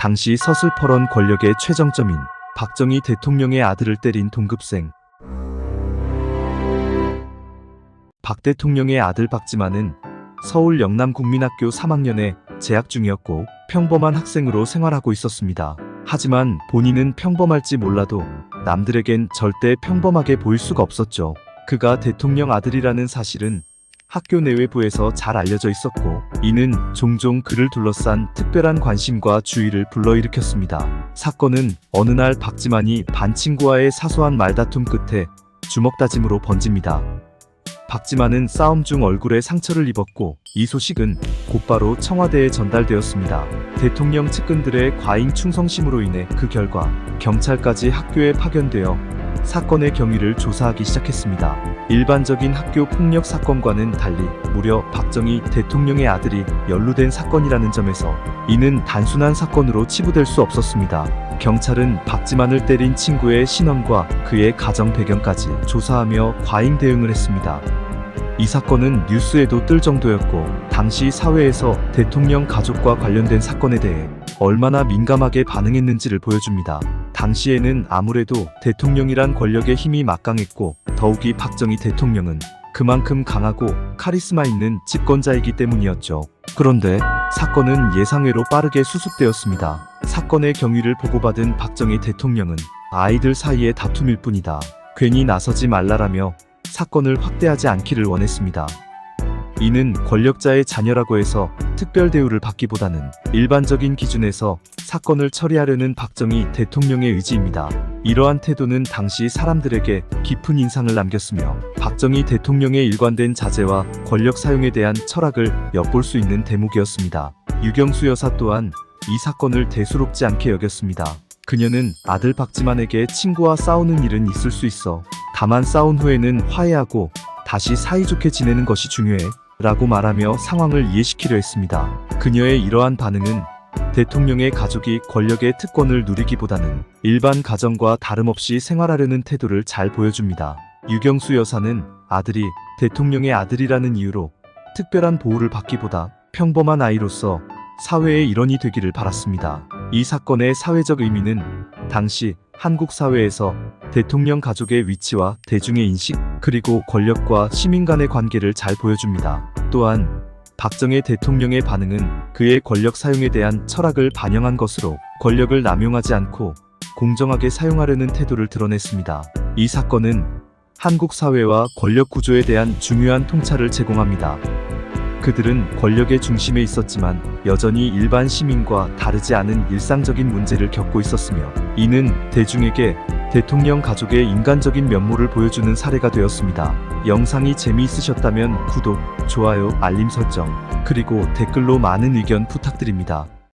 당시 서슬퍼런 권력의 최정점인 박정희 대통령의 아들을 때린 동급생. 박 대통령의 아들 박지만은 서울 영남국민학교 3학년에 재학 중이었고 평범한 학생으로 생활하고 있었습니다. 하지만 본인은 평범할지 몰라도 남들에겐 절대 평범하게 보일 수가 없었죠. 그가 대통령 아들이라는 사실은 학교 내외부에서 잘 알려져 있었고 이는 종종 그를 둘러싼 특별한 관심과 주의를 불러일으켰습니다. 사건은 어느 날 박지만이 반 친구와의 사소한 말다툼 끝에 주먹다짐으로 번집니다. 박지만은 싸움 중 얼굴에 상처를 입었고 이 소식은 곧바로 청와대에 전달되었습니다. 대통령 측근들의 과잉 충성심으로 인해 그 결과 경찰까지 학교에 파견되어 사건의 경위를 조사하기 시작했습니다. 일반적인 학교 폭력 사건과는 달리 무려 박정희 대통령의 아들이 연루된 사건이라는 점에서 이는 단순한 사건으로 치부될 수 없었습니다. 경찰은 박지만을 때린 친구의 신원과 그의 가정 배경까지 조사하며 과잉 대응을 했습니다. 이 사건은 뉴스에도 뜰 정도였고 당시 사회에서 대통령 가족과 관련된 사건에 대해 얼마나 민감하게 반응했는지를 보여줍니다. 당시에는 아무래도 대통령이란 권력의 힘이 막강했고 더욱이 박정희 대통령은 그만큼 강하고 카리스마 있는 집권자이기 때문이었죠. 그런데 사건은 예상외로 빠르게 수습되었습니다. 사건의 경위를 보고받은 박정희 대통령은 아이들 사이의 다툼일 뿐이다. 괜히 나서지 말라라며 사건을 확대하지 않기를 원했습니다. 이는 권력자의 자녀라고 해서 특별 대우를 받기보다는 일반적인 기준에서 사건을 처리하려는 박정희 대통령의 의지입니다. 이러한 태도는 당시 사람들에게 깊은 인상을 남겼으며 박정희 대통령의 일관된 자제와 권력 사용에 대한 철학을 엿볼 수 있는 대목이었습니다. 유경수 여사 또한 이 사건을 대수롭지 않게 여겼습니다. 그녀는 아들 박지만에게 친구와 싸우는 일은 있을 수 있어. 다만 싸운 후에는 화해하고 다시 사이좋게 지내는 것이 중요해. 라고 말하며 상황을 이해시키려 했습니다. 그녀의 이러한 반응은 대통령의 가족이 권력의 특권을 누리기보다는 일반 가정과 다름없이 생활하려는 태도를 잘 보여줍니다. 유경수 여사는 아들이 대통령의 아들이라는 이유로 특별한 보호를 받기보다 평범한 아이로서 사회의 일원이 되기를 바랐습니다. 이 사건의 사회적 의미는 당시 한국 사회에서 대통령 가족의 위치와 대중의 인식, 그리고 권력과 시민 간의 관계를 잘 보여줍니다. 또한 박정희 대통령의 반응은 그의 권력 사용에 대한 철학을 반영한 것으로 권력을 남용하지 않고 공정하게 사용하려는 태도를 드러냈습니다. 이 사건은 한국 사회와 권력 구조에 대한 중요한 통찰을 제공합니다. 그들은 권력의 중심에 있었지만 여전히 일반 시민과 다르지 않은 일상적인 문제를 겪고 있었으며 이는 대중에게 대통령 가족의 인간적인 면모를 보여주는 사례가 되었습니다. 영상이 재미있으셨다면 구독, 좋아요, 알림 설정, 그리고 댓글로 많은 의견 부탁드립니다.